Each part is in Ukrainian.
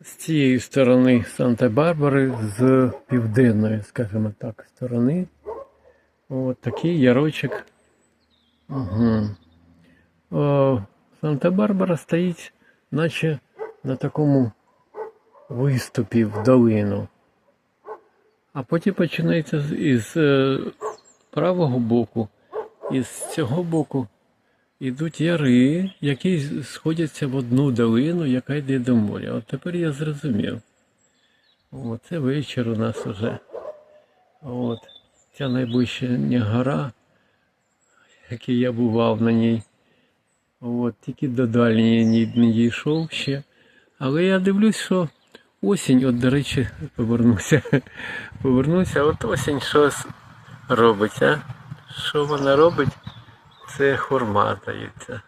з цієї сторони Санта-Барбари, з південної, скажімо так, сторони. От такий ярочок. Угу. Санта-Барбара стоїть, наче на такому виступі в долину. А потім починається із е, правого боку, і з цього боку йдуть яри, які сходяться в одну долину, яка йде до моря. От тепер я зрозумів. О, це вечір у нас уже. От. Ця найближча гора, який я бував на ній. От, тільки до дальньої не дійшов ще. Але я дивлюсь, що осінь, от, до речі, повернуся. Повернуся, от осінь щось робить, а? Що вона робить? Це хурма дається.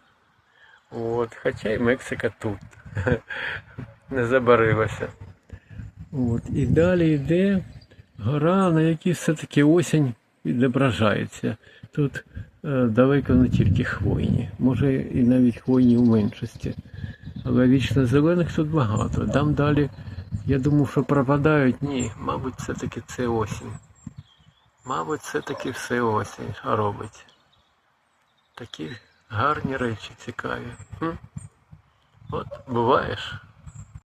От, хоча і Мексика тут. Не забарилася. От, і далі йде гора, на якій все-таки осінь відображається. Тут е, далеко не тільки хвойні, може і навіть хвойні у меншості. Але вічно зелених тут багато. Там далі, я думав, що пропадають. Ні, мабуть, все-таки це осінь. Мабуть, все-таки все осінь робить. Такі гарні речі цікаві. От, буваєш.